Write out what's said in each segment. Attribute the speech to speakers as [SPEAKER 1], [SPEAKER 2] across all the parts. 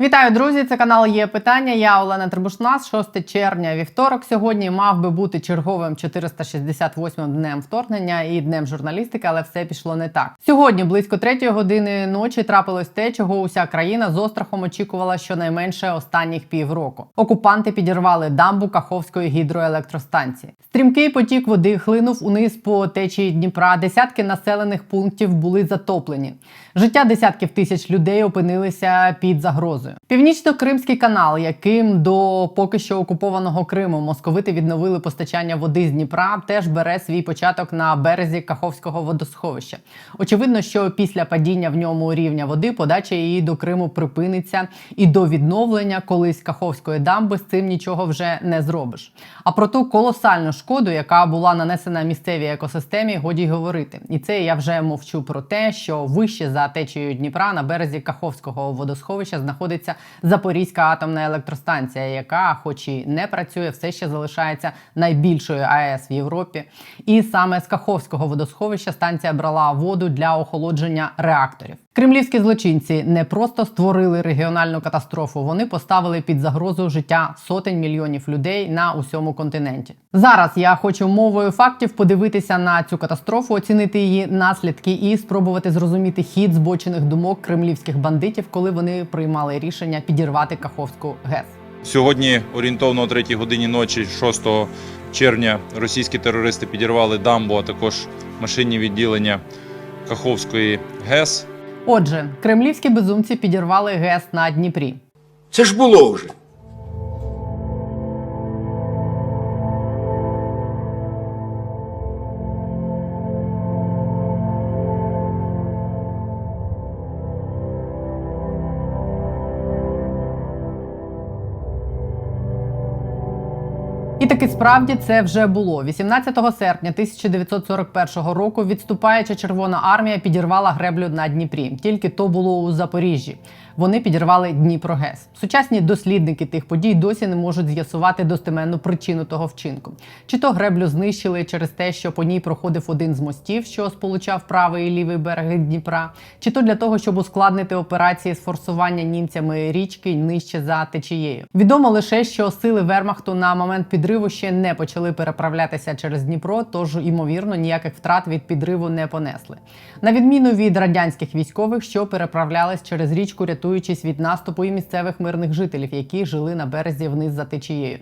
[SPEAKER 1] Вітаю, друзі! Це канал є питання. Я Олена Трибушна. 6 червня, вівторок. Сьогодні мав би бути черговим 468 днем вторгнення і днем журналістики, але все пішло не так. Сьогодні, близько 3 години ночі, трапилось те, чого уся країна з острахом очікувала щонайменше останніх півроку. Окупанти підірвали дамбу Каховської гідроелектростанції. Стрімкий потік води хлинув униз по течії Дніпра. Десятки населених пунктів були затоплені. Життя десятків тисяч людей опинилися під загрозою. Північно-Кримський канал, яким до поки що окупованого Криму московити відновили постачання води з Дніпра, теж бере свій початок на березі Каховського водосховища. Очевидно, що після падіння в ньому рівня води подача її до Криму припиниться, і до відновлення колись Каховської дамби з цим нічого вже не зробиш. А про ту колосальну шкоду, яка була нанесена місцевій екосистемі, годі й говорити. І це я вже мовчу про те, що вище за течією Дніпра на березі Каховського водосховища знаходиться Запорізька атомна електростанція, яка, хоч і не працює, все ще залишається найбільшою АЕС в Європі. І саме з Каховського водосховища станція брала воду для охолодження реакторів. Кремлівські злочинці не просто створили регіональну катастрофу, вони поставили під загрозу життя сотень мільйонів людей на усьому континенті. Зараз я хочу мовою фактів подивитися на цю катастрофу, оцінити її наслідки і спробувати зрозуміти хід збочених думок кремлівських бандитів, коли вони приймали рішення підірвати Каховську ГЕС.
[SPEAKER 2] Сьогодні орієнтовно о 3 годині ночі, 6 червня, російські терористи підірвали дамбу, а також машинні відділення Каховської ГЕС.
[SPEAKER 1] Отже, кремлівські безумці підірвали ГЕС на Дніпрі.
[SPEAKER 3] Це ж було вже.
[SPEAKER 1] І справді це вже було 18 серпня 1941 року. Відступаюча Червона армія підірвала греблю на Дніпрі. Тільки то було у Запоріжжі. Вони підірвали Дніпрогес. Сучасні дослідники тих подій досі не можуть з'ясувати достеменну причину того вчинку. Чи то греблю знищили через те, що по ній проходив один з мостів, що сполучав правий і лівий береги Дніпра, чи то для того, щоб ускладнити операції з форсування німцями річки нижче за течією. Відомо лише, що сили Вермахту на момент підриву ще не почали переправлятися через Дніпро, тож ймовірно ніяких втрат від підриву не понесли. На відміну від радянських військових, що переправлялись через річку, рятуючись від наступу і місцевих мирних жителів, які жили на березі вниз за течією.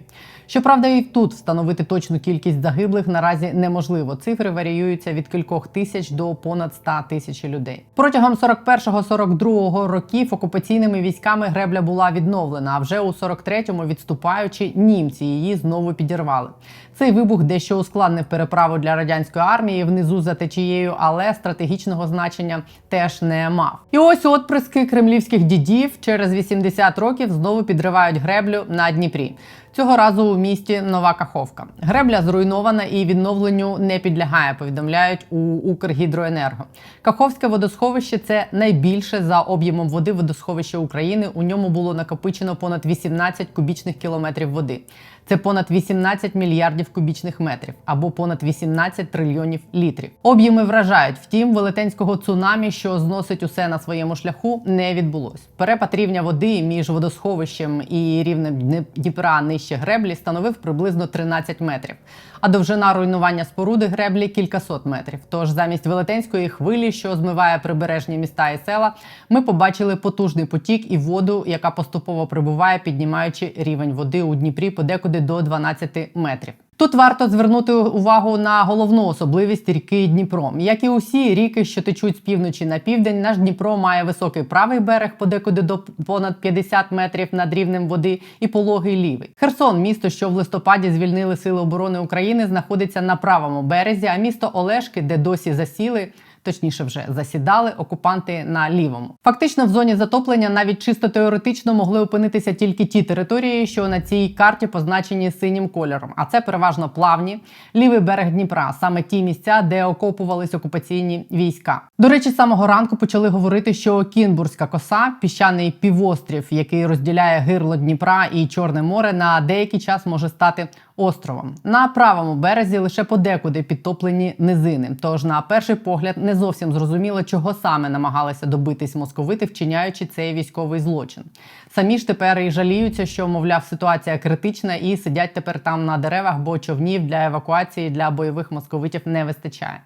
[SPEAKER 1] Щоправда, і тут встановити точну кількість загиблих наразі неможливо. Цифри варіюються від кількох тисяч до понад 100 тисяч людей. Протягом 41-42 років окупаційними військами гребля була відновлена. А вже у 43-му відступаючи, німці її знову підірвали. Цей вибух дещо ускладнив переправу для радянської армії внизу за течією, але стратегічного значення теж не мав. І ось отприски кремлівських дідів через 80 років знову підривають греблю на Дніпрі. Цього разу у місті Нова Каховка. Гребля зруйнована і відновленню не підлягає. Повідомляють у Укргідроенерго. Каховське водосховище це найбільше за об'ємом води водосховище України. У ньому було накопичено понад 18 кубічних кілометрів води. Це понад 18 мільярдів кубічних метрів або понад 18 трильйонів літрів. Об'єми вражають. Втім, велетенського цунамі, що зносить усе на своєму шляху, не відбулось. Перепад рівня води між водосховищем і рівнем Дніпра нижче греблі становив приблизно 13 метрів. А довжина руйнування споруди греблі кількасот метрів. Тож замість велетенської хвилі, що змиває прибережні міста і села, ми побачили потужний потік і воду, яка поступово прибуває, піднімаючи рівень води у Дніпрі подекуди до 12 метрів. Тут варто звернути увагу на головну особливість ріки Дніпро. Як і усі ріки, що течуть з півночі на південь, наш Дніпро має високий правий берег, подекуди до понад 50 метрів над рівнем води, і пологий лівий. Херсон, місто, що в листопаді звільнили Сили оборони України, знаходиться на правому березі, а місто Олешки, де досі засіли. Точніше, вже засідали окупанти на лівому. Фактично, в зоні затоплення навіть чисто теоретично могли опинитися тільки ті території, що на цій карті позначені синім кольором. А це переважно плавні, лівий берег Дніпра, саме ті місця, де окопувались окупаційні війська. До речі, самого ранку почали говорити, що Кінбурзька коса, піщаний півострів, який розділяє гирло Дніпра і Чорне море, на деякий час може стати островом. На правому березі лише подекуди підтоплені низини. Тож, на перший погляд, не зовсім зрозуміло, чого саме намагалися добитись московити, вчиняючи цей військовий злочин. Самі ж тепер і жаліються, що мовляв ситуація критична, і сидять тепер там на деревах, бо човнів для евакуації для бойових московитів не вистачає.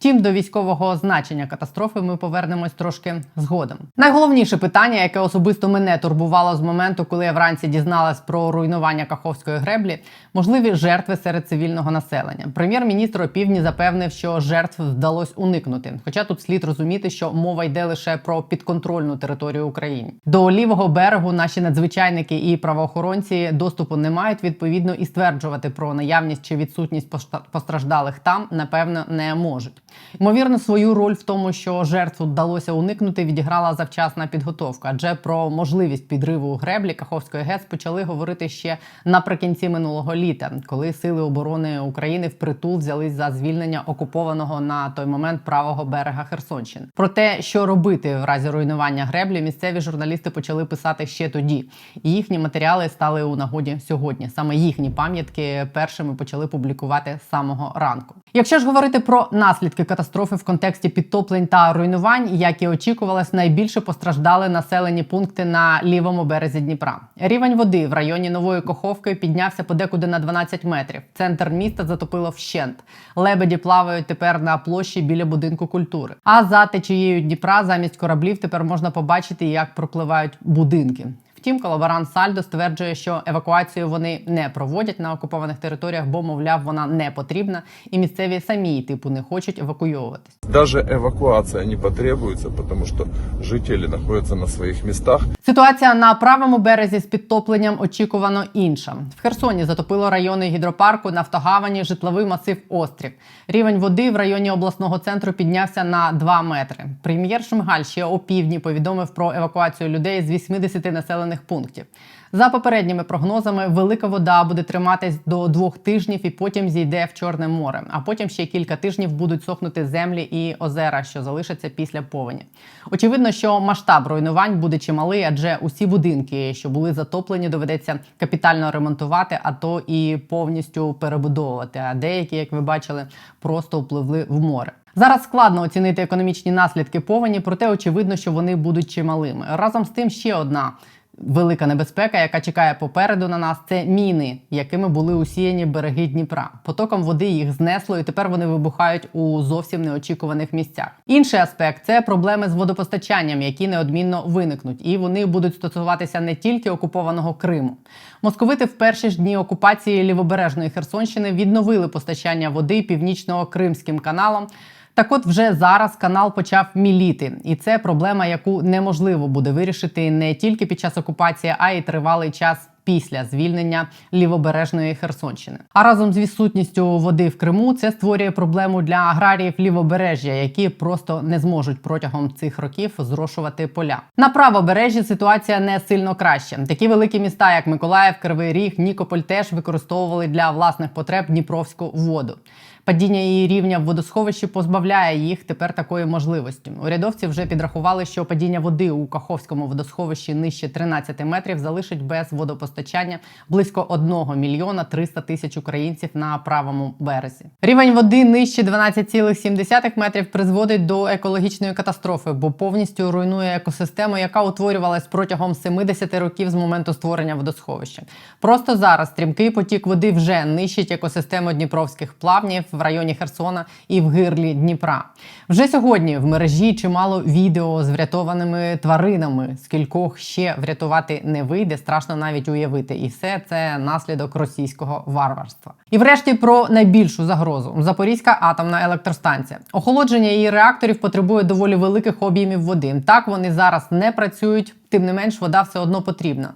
[SPEAKER 1] Втім, до військового значення катастрофи ми повернемось трошки згодом. Найголовніше питання, яке особисто мене турбувало з моменту, коли я вранці дізналась про руйнування Каховської греблі, можливі жертви серед цивільного населення. Прем'єр-міністр опівдні запевнив, що жертв вдалося уникнути. Хоча тут слід розуміти, що мова йде лише про підконтрольну територію України. До лівого берегу наші надзвичайники і правоохоронці доступу не мають. Відповідно, і стверджувати про наявність чи відсутність постраждалих там напевно не можуть. Ймовірно, свою роль в тому, що жертву вдалося уникнути, відіграла завчасна підготовка. Адже про можливість підриву греблі Каховської ГЕС почали говорити ще наприкінці минулого літа, коли сили оборони України впритул взялись за звільнення окупованого на той момент правого берега Херсонщини. Про те, що робити в разі руйнування греблі, місцеві журналісти почали писати ще тоді, і їхні матеріали стали у нагоді сьогодні. Саме їхні пам'ятки першими почали публікувати з самого ранку. Якщо ж говорити про наслідки катастрофи в контексті підтоплень та руйнувань, як і очікувалось, найбільше постраждали населені пункти на лівому березі Дніпра. Рівень води в районі Нової Коховки піднявся подекуди на 12 метрів. Центр міста затопило вщент. Лебеді плавають тепер на площі біля будинку культури. А за течією Дніпра замість кораблів тепер можна побачити, як пропливають будинки. Втім, колаборант Сальдо стверджує, що евакуацію вони не проводять на окупованих територіях, бо мовляв, вона не потрібна, і місцеві самі типу не хочуть евакуйовуватись.
[SPEAKER 3] Даже эвакуация не потребуется, потому что жители находятся на своих местах.
[SPEAKER 1] Ситуація на правому березі з підтопленням очікувано інша. В Херсоні затопило райони гідропарку, Нафтогавані, житловий масив Острів. Рівень води в районі обласного центру піднявся на 2 метри. Прем'єр Шмигаль ще опівдні повідомив про евакуацію людей з 80 населених пунктів. За попередніми прогнозами, велика вода буде триматись до двох тижнів і потім зійде в Чорне море. А потім ще кілька тижнів будуть сохнути землі і озера, що залишаться після повені. Очевидно, що масштаб руйнувань буде чималий, адже усі будинки, що були затоплені, доведеться капітально ремонтувати, а то і повністю перебудовувати. А деякі, як ви бачили, просто впливли в море. Зараз складно оцінити економічні наслідки повені, проте очевидно, що вони будуть чималими. Разом з тим, ще одна велика небезпека, яка чекає попереду на нас, це міни, якими були усіяні береги Дніпра. Потоком води їх знесло, і тепер вони вибухають у зовсім неочікуваних місцях. Інший аспект це проблеми з водопостачанням, які неодмінно виникнуть, і вони будуть стосуватися не тільки окупованого Криму. Московити в перші ж дні окупації лівобережної Херсонщини відновили постачання води північно-кримським каналом. Так от вже зараз канал почав міліти, і це проблема, яку неможливо буде вирішити не тільки під час окупації, а й тривалий час. Після звільнення лівобережної Херсонщини, а разом з відсутністю води в Криму це створює проблему для аграріїв лівобережжя, які просто не зможуть протягом цих років зрошувати поля. На правобережжі ситуація не сильно краще. Такі великі міста, як Миколаїв, Кривий Ріг, Нікополь, теж використовували для власних потреб Дніпровську воду. Падіння її рівня в водосховищі позбавляє їх тепер такої можливості. Урядовці вже підрахували, що падіння води у Каховському водосховищі нижче 13 метрів залишить без водопостачання близько 1 мільйона 300 тисяч українців на правому березі. Рівень води нижче 12,7 метрів призводить до екологічної катастрофи, бо повністю руйнує екосистему, яка утворювалась протягом 70 років з моменту створення водосховища. Просто зараз стрімкий потік води вже нищить екосистему дніпровських плавнів в районі Херсона і в гирлі Дніпра. Вже сьогодні в мережі чимало відео з врятованими тваринами, скількох ще врятувати не вийде, страшно навіть уявити. І все це наслідок російського варварства. І врешті про найбільшу загрозу Запорізька атомна електростанція. Охолодження її реакторів потребує доволі великих об'ємів води. Так вони зараз не працюють. Тим не менш, вода все одно потрібна.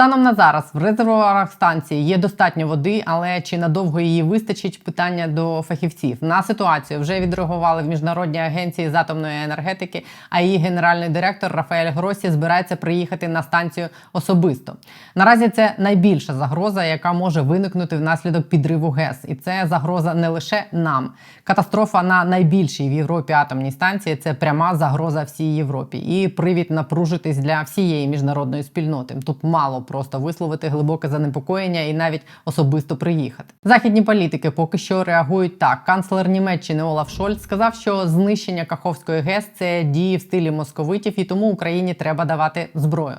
[SPEAKER 1] Станом на зараз в резервуарах станції є достатньо води, але чи надовго її вистачить? Питання до фахівців. На ситуацію вже відреагували в міжнародній агенції з атомної енергетики. А її генеральний директор Рафаель Гросі збирається приїхати на станцію особисто. Наразі це найбільша загроза, яка може виникнути внаслідок підриву ГЕС, і це загроза не лише нам. Катастрофа на найбільшій в Європі атомній станції це пряма загроза всій Європі і привід напружитись для всієї міжнародної спільноти. Тут мало просто висловити глибоке занепокоєння і навіть особисто приїхати. Західні політики поки що реагують так. Канцлер Німеччини Олаф Шольц сказав, що знищення Каховської ГЕС це дії в стилі московитів, і тому Україні треба давати зброю.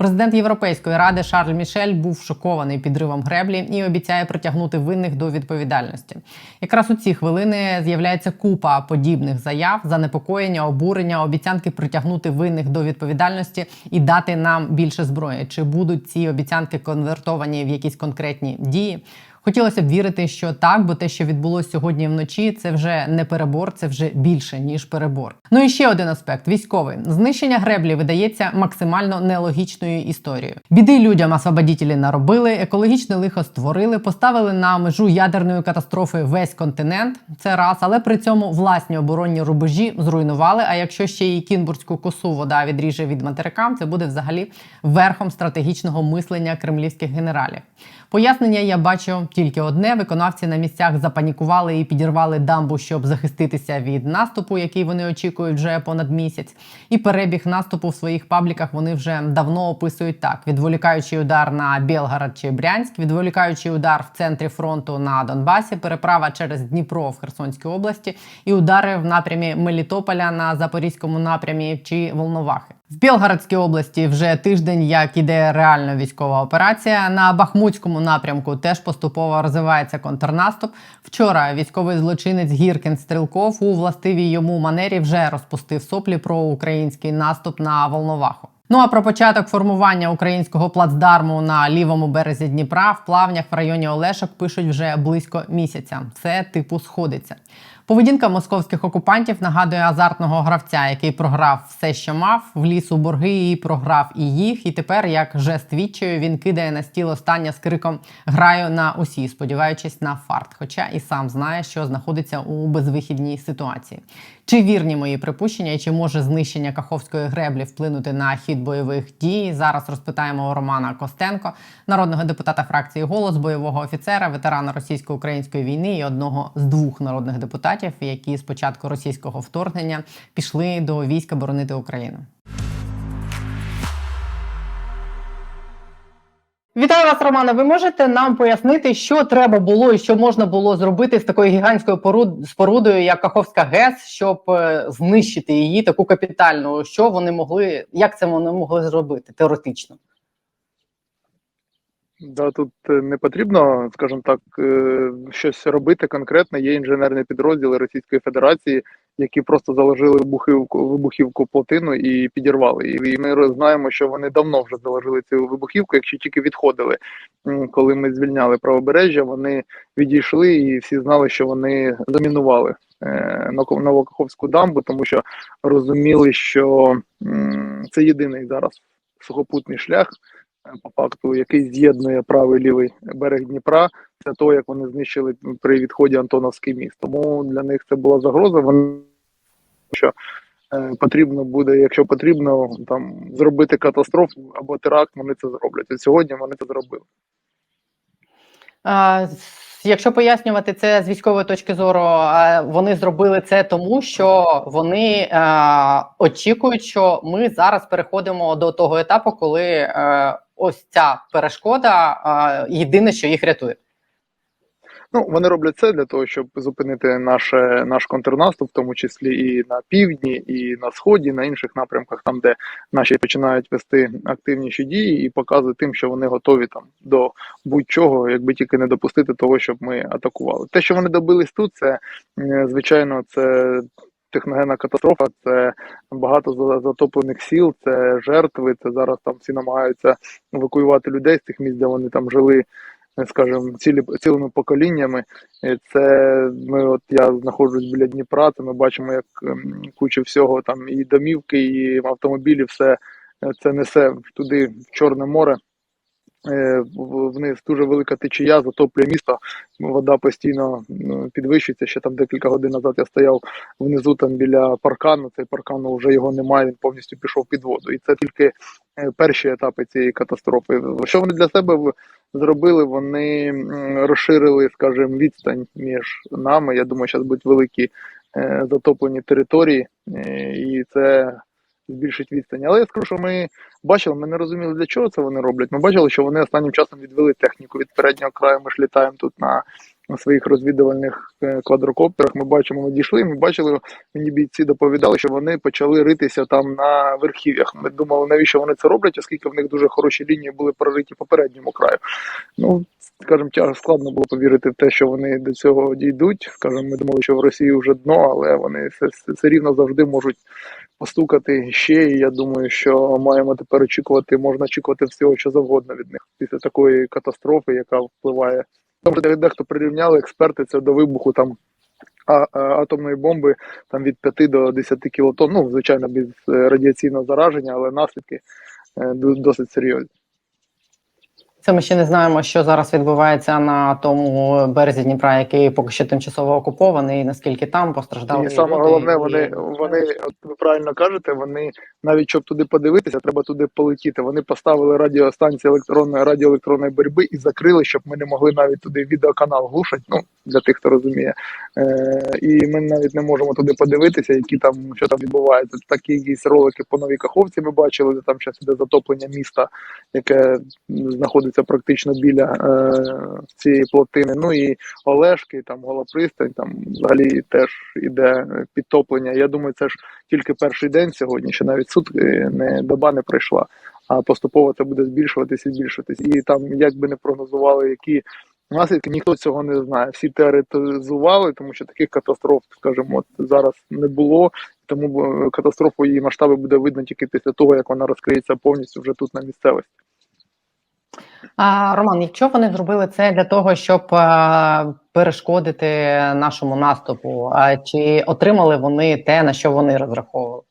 [SPEAKER 1] Президент Європейської ради Шарль Мішель був шокований підривом греблі і обіцяє притягнути винних до відповідальності. Якраз у ці хвилини з'являється купа подібних заяв, занепокоєння, обурення, обіцянки притягнути винних до відповідальності і дати нам більше зброї. Чи будуть ці обіцянки конвертовані в якісь конкретні дії? Хотілося б вірити, що так, бо те, що відбулося сьогодні вночі, це вже не перебор, це вже більше ніж перебор. Ну і ще один аспект: військовий знищення греблі видається максимально нелогічною історією. Біди людям освободітелі наробили, екологічне лихо створили, поставили на межу ядерної катастрофи весь континент. Це раз, але при цьому власні оборонні рубежі зруйнували. А якщо ще й Кінбурзьку косу вода відріже від материка, це буде взагалі верхом стратегічного мислення кремлівських генералів. Пояснення я бачу тільки одне: виконавці на місцях запанікували і підірвали дамбу, щоб захиститися від наступу, який вони очікують вже понад місяць. І перебіг наступу в своїх пабліках вони вже давно описують так: відволікаючий удар на Білгород чи Брянськ, відволікаючий удар в центрі фронту на Донбасі, переправа через Дніпро в Херсонській області і удари в напрямі Мелітополя на Запорізькому напрямі чи Волновахи. В Білгородській області вже тиждень, як іде реальна військова операція. На Бахмутському напрямку теж поступово розвивається контрнаступ. Вчора військовий злочинець Гіркін Стрілков у властивій йому манері вже розпустив соплі про український наступ на Волноваху. Ну а про початок формування українського плацдарму на лівому березі Дніпра в плавнях в районі Олешок пишуть вже близько місяця. Це типу сходиться. Поведінка московських окупантів нагадує азартного гравця, який програв все, що мав, вліз у борги і програв і їх. І тепер, як жест відчаю, він кидає на стіл остання з криком Граю на усі, сподіваючись на фарт. Хоча і сам знає, що знаходиться у безвихідній ситуації. Чи вірні мої припущення, і чи може знищення Каховської греблі вплинути на хід бойових дій? Зараз розпитаємо у Романа Костенко, народного депутата фракції Голос, бойового офіцера, ветерана російсько-української війни і одного з двох народних депутатів, які з початку російського вторгнення пішли до війська боронити Україну. Вітаю вас, Романе. Ви можете нам пояснити, що треба було і що можна було зробити з такою гігантською спорудою, як Каховська ГЕС, щоб е, знищити її таку капітальну? Що вони могли, як це вони могли зробити теоретично?
[SPEAKER 4] Да, тут е, не потрібно, скажімо так, е, щось робити конкретно. Є інженерні підрозділи Російської Федерації, які просто заложили вибухівку, вибухівку плотину і підірвали. її. І ми знаємо, що вони давно вже заложили цю вибухівку, якщо тільки відходили. Коли ми звільняли правобережжя, вони відійшли і всі знали, що вони замінували е, Новокаховську дамбу, тому що розуміли, що це єдиний зараз сухопутний шлях по факту, який з'єднує правий лівий берег Дніпра, це то, як вони знищили при відході Антоновський міст. Тому для них це була загроза. Вони що е, потрібно буде, якщо потрібно, там зробити катастрофу або теракт, вони це зроблять. І сьогодні вони це зробили.
[SPEAKER 1] А, Якщо пояснювати це з військової точки зору, вони зробили це тому, що вони е, очікують, що ми зараз переходимо до того етапу, коли е, ось ця перешкода єдине, що їх рятує.
[SPEAKER 4] Ну, вони роблять це для того, щоб зупинити наше, наш контрнаступ, в тому числі і на півдні, і на сході, на інших напрямках, там де наші починають вести активніші дії, і показують тим, що вони готові там до будь-чого, якби тільки не допустити того, щоб ми атакували. Те, що вони добились тут, це звичайно, це. Техногенна катастрофа, це багато за- затоплених сіл, це жертви. Це зараз там всі намагаються евакуювати людей з тих місць, де вони там жили скажімо, цілі цілими поколіннями. Це ми, от я знаходжусь біля Дніпра, то ми бачимо, як ем, куча всього там і домівки, і автомобілі, все е, це несе туди в Чорне море. Е, Вниз дуже велика течія, затоплює місто. Вода постійно ну, підвищується. Ще там декілька годин назад я стояв внизу там біля паркану. Цей паркан вже його немає, він повністю пішов під воду. І це тільки е, перші етапи цієї катастрофи. Що вони для себе зробили? Вони розширили, скажімо, відстань між нами. Я думаю, зараз будуть великі е, затоплені території, і це збільшить відстань. Але я скажу, що ми бачили, ми не розуміли, для чого це вони роблять. Ми бачили, що вони останнім часом відвели техніку від переднього краю. Ми ж літаємо тут на, на своїх розвідувальних е, квадрокоптерах. Ми бачимо, ми дійшли. Ми бачили, мені бійці доповідали, що вони почали ритися там на верхів'ях. Ми думали, навіщо вони це роблять, оскільки в них дуже хороші лінії були прориті по передньому краю. Ну, скажімо, тяжко складно було повірити в те, що вони до цього дійдуть. Скажімо, ми думали, що в Росії вже дно, але вони все, все рівно завжди можуть постукати ще. І я думаю, що маємо тепер очікувати, можна очікувати всього, що завгодно від них після такої катастрофи, яка впливає. Вже дехто прирівняли експерти це до вибуху там. А, атомної бомби там від 5 до 10 кілотон, ну звичайно, без е, радіаційного зараження, але наслідки е, досить серйозні.
[SPEAKER 1] Це ми ще не знаємо, що зараз відбувається на тому березі Дніпра, який поки що тимчасово окупований, і наскільки там постраждали.
[SPEAKER 4] І саме
[SPEAKER 1] люди,
[SPEAKER 4] головне,
[SPEAKER 1] і-
[SPEAKER 4] вони, вони, от ви правильно кажете, вони навіть щоб туди подивитися, треба туди полетіти. Вони поставили радіостанції електронної радіоелектронної боротьби і закрили, щоб ми не могли навіть туди відеоканал глушать. Ну для тих, хто розуміє. Е, і ми навіть не можемо туди подивитися, які там що там відбувається. Такі якісь ролики по новій каховці ми бачили, де там зараз іде затоплення міста, яке знаходиться практично біля е, цієї плотини. Ну і Олешки, там Голопристань, там взагалі теж іде підтоплення. Я думаю, це ж тільки перший день сьогодні, ще навіть сутки не доба не пройшла. А поступово це буде збільшуватись і збільшуватись. І там, як би не прогнозували, які наслідки, ніхто цього не знає. Всі теоретизували, тому що таких катастроф, скажімо, от зараз не було. Тому е, катастрофу її масштаби буде видно тільки після того, як вона розкриється повністю вже тут на місцевості.
[SPEAKER 1] А, Роман, якщо вони зробили це для того, щоб а, перешкодити нашому наступу, а чи отримали вони те, на що вони розраховували?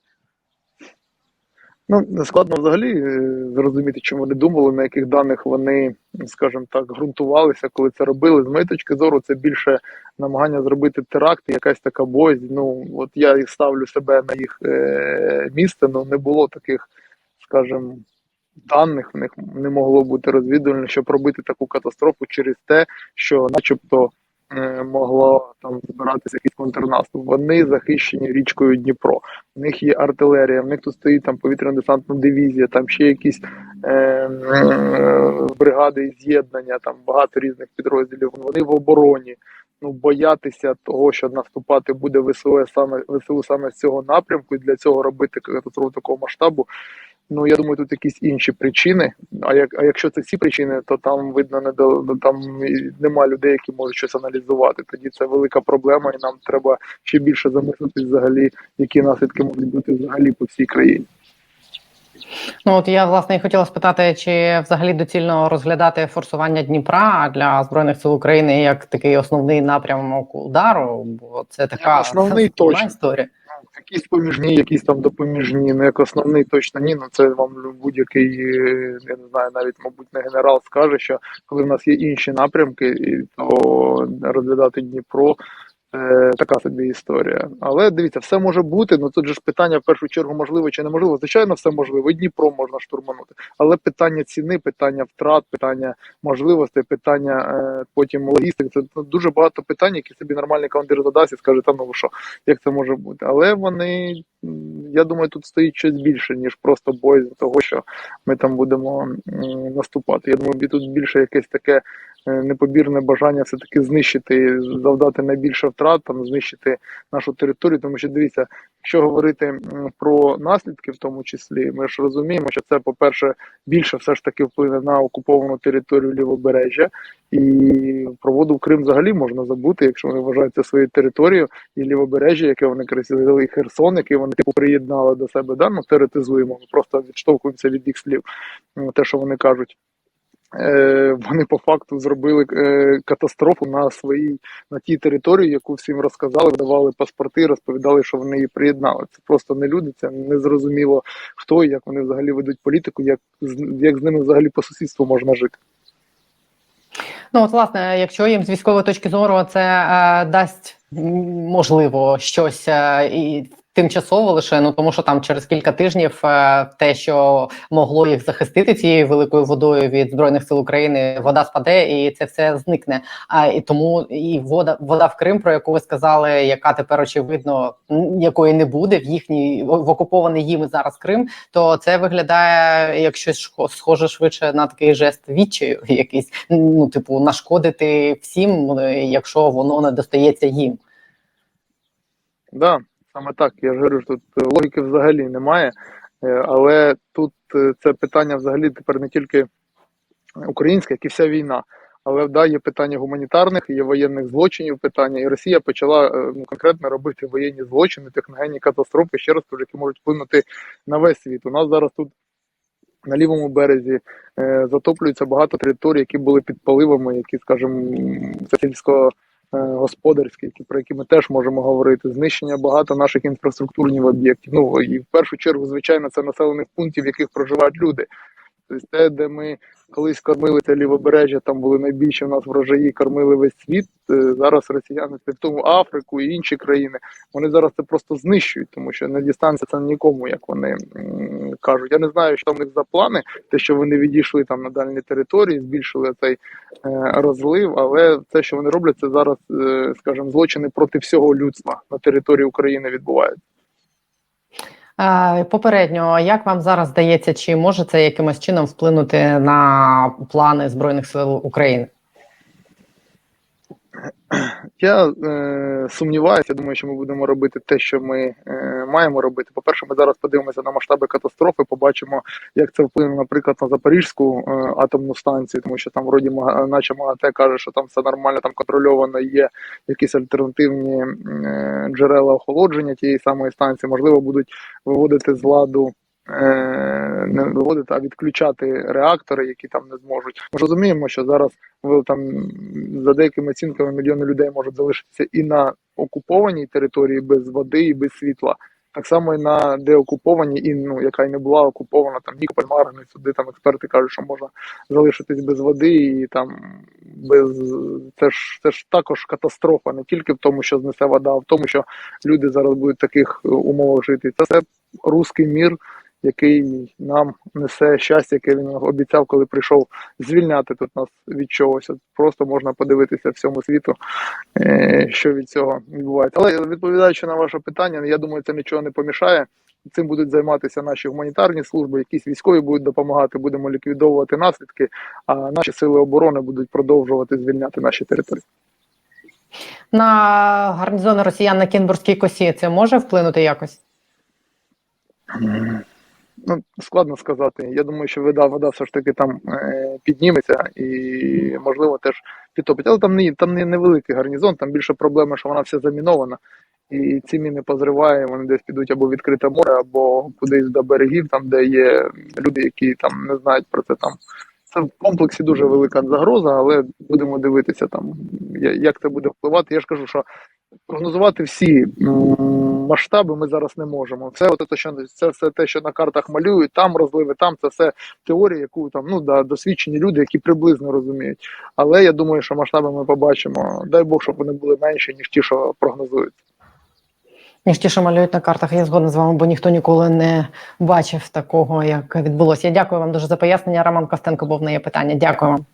[SPEAKER 4] Ну, складно взагалі е, зрозуміти, чим вони думали, на яких даних вони, скажімо так, ґрунтувалися, коли це робили. З моєї точки зору, це більше намагання зробити теракт, якась така боязнь. Ну, от я і ставлю себе на їх е, місце, ну не було таких, скажімо, даних в них не могло бути розвідувально, щоб робити таку катастрофу через те, що, начебто, е, могло там збиратися якийсь контрнаступ. Вони захищені річкою Дніпро. В них є артилерія, в них тут стоїть там повітряно-десантна дивізія, там ще якісь е, е, бригади з'єднання, там багато різних підрозділів. Вони в обороні. Ну, боятися того, що наступати буде ВСУ саме ВСУ саме з цього напрямку, і для цього робити катастрофу такого масштабу. Ну я думаю, тут якісь інші причини. А як а якщо це ці причини, то там видно не до ну, там нема людей, які можуть щось аналізувати. Тоді це велика проблема, і нам треба ще більше замислитись взагалі, які наслідки можуть бути взагалі по всій країні.
[SPEAKER 1] Ну от я власне і хотіла спитати, чи взагалі доцільно розглядати форсування Дніпра для збройних сил України як такий основний напрямок удару, бо це така
[SPEAKER 4] Основний точно.
[SPEAKER 1] історія.
[SPEAKER 4] Якісь поміжні, якісь там допоміжні, ну як основний точно ні. Ну це вам будь-який, е, я не знаю, навіть мабуть не генерал скаже, що коли в нас є інші напрямки, то розглядати Дніпро. Е, така собі історія. Але дивіться, все може бути. Ну тут же ж питання в першу чергу можливо чи неможливо. Звичайно, все можливо. І Дніпро можна штурманути. Але питання ціни, питання втрат, питання можливостей, питання е, потім логістики. Це ну, дуже багато питань, які собі нормальний командир задасть і скаже, та ну що, як це може бути? Але вони, я думаю, тут стоїть щось більше, ніж просто боязнь того, що ми там будемо наступати. Я думаю, тут більше якесь таке е, непобірне бажання все таки знищити, завдати найбільше втрат, там знищити нашу територію. Тому що дивіться, якщо говорити про наслідки, в тому числі, ми ж розуміємо, що це, по-перше, більше все ж таки вплине на окуповану територію лівобережжя, і про воду в Крим взагалі можна забути, якщо вони вважають це своєю територією, і лівобережжя, яке вони красили, і Херсон, який вони типу приєднали до себе, да? ну теоретизуємо, ми просто відштовхуємося від їх слів, те, що вони кажуть. Е, вони по факту зробили е, катастрофу на своїй на тій території, яку всім розказали, давали паспорти, розповідали, що вони її приєднали. Це просто не люди, це не зрозуміло хто і як вони взагалі ведуть політику, як як з ними взагалі по сусідству можна жити.
[SPEAKER 1] Ну от власне, якщо їм з військової точки зору це е, дасть можливо щось е, і тимчасово лише, ну тому що там через кілька тижнів е, те, що могло їх захистити цією великою водою від збройних сил України, вода спаде і це все зникне. А і тому і вода, вода в Крим, про яку ви сказали, яка тепер очевидно якої не буде в їхній в окупований їм зараз Крим, то це виглядає як щось схоже швидше на такий жест відчаю, якийсь ну типу нашкодити всім, е, якщо воно не достається їм.
[SPEAKER 4] Да, саме так. Я ж говорю, що тут е, логіки взагалі немає. Е, Але тут е, це питання взагалі тепер не тільки українське, як і вся війна. Але да, є питання гуманітарних, є воєнних злочинів питання, і Росія почала ну, конкретно робити воєнні злочини, техногенні катастрофи, ще раз кажу, які можуть вплинути на весь світ. У нас зараз тут на лівому березі е, затоплюється багато територій, які були під поливами, які, скажімо, сільсько е, господарські, які про які ми теж можемо говорити, знищення багато наших інфраструктурних об'єктів. Ну і в першу чергу, звичайно, це населених пунктів, в яких проживають люди. Тобто те, де ми колись кормили це лівобережжя, там були найбільші в нас врожаї, кормили весь світ. е, Зараз росіяни в тому Африку і інші країни. Вони зараз це просто знищують, тому що не дістанеться це нікому, як вони кажуть. Я не знаю, що в них за плани, те, що вони відійшли там на дальні території, збільшили цей е, розлив. Але те, що вони роблять, це зараз, е, скажімо, злочини проти всього людства на території України відбуваються.
[SPEAKER 1] Попередньо, як вам зараз здається, чи може це якимось чином вплинути на плани збройних сил України?
[SPEAKER 4] Я е, сумніваюся, думаю, що ми будемо робити те, що ми е, маємо робити. По-перше, ми зараз подивимося на масштаби катастрофи, побачимо, як це вплине, наприклад, на Запорізьку е, атомну станцію, тому що там вроді наче МАГАТЕ каже, що там все нормально, там контрольовано, є якісь альтернативні е, джерела охолодження тієї самої станції, можливо, будуть виводити з ладу. Е, Не виводити, а відключати реактори, які там не зможуть. Ми розуміємо, що зараз там за деякими оцінками мільйони людей можуть залишитися і на окупованій території без води і без світла. Так само і на деокупованій, і ну яка й не була окупована, там Нікополь, Марганець, сюди там експерти кажуть, що можна залишитись без води і там без це ж це ж також катастрофа, не тільки в тому, що знесе вода, а в тому, що люди зараз будуть в таких умовах жити. Це все руський мір, який нам несе щастя, яке він обіцяв, коли прийшов звільняти тут нас від чогось. Просто можна подивитися всьому світу, е, що від цього відбувається. Але відповідаючи на ваше питання, я думаю, це нічого не помішає. Цим будуть займатися наші гуманітарні служби, якісь військові будуть допомагати, будемо ліквідовувати наслідки, а наші сили оборони будуть продовжувати звільняти наші території.
[SPEAKER 1] На гарнізони росіян на Кінбурзькій косі це може вплинути якось?
[SPEAKER 4] Ну, складно сказати. Я думаю, що вода, вода все ж таки там е, підніметься і, можливо, теж підтопить. Але там не там не невеликий гарнізон, там більше проблема, що вона вся замінована. І ці міни позриває, вони десь підуть або відкрите море, або кудись до берегів, там, де є люди, які там не знають про це там. Це в комплексі дуже велика загроза, але будемо дивитися там, як це буде впливати. Я ж кажу, що прогнозувати всі масштаби ми зараз не можемо. Все, от це, що це все те, що на картах малюють, там розливи, там це все теорія, яку там ну да, досвідчені люди, які приблизно розуміють. Але я думаю, що масштаби ми побачимо. Дай Бог, щоб вони були менші, ніж ті, що прогнозують.
[SPEAKER 1] Ніж ті, що малюють на картах, я згодна з вами, бо ніхто ніколи не бачив такого, як відбулося. Я дякую вам дуже за пояснення. Роман Костенко був на є питання. Дякую вам.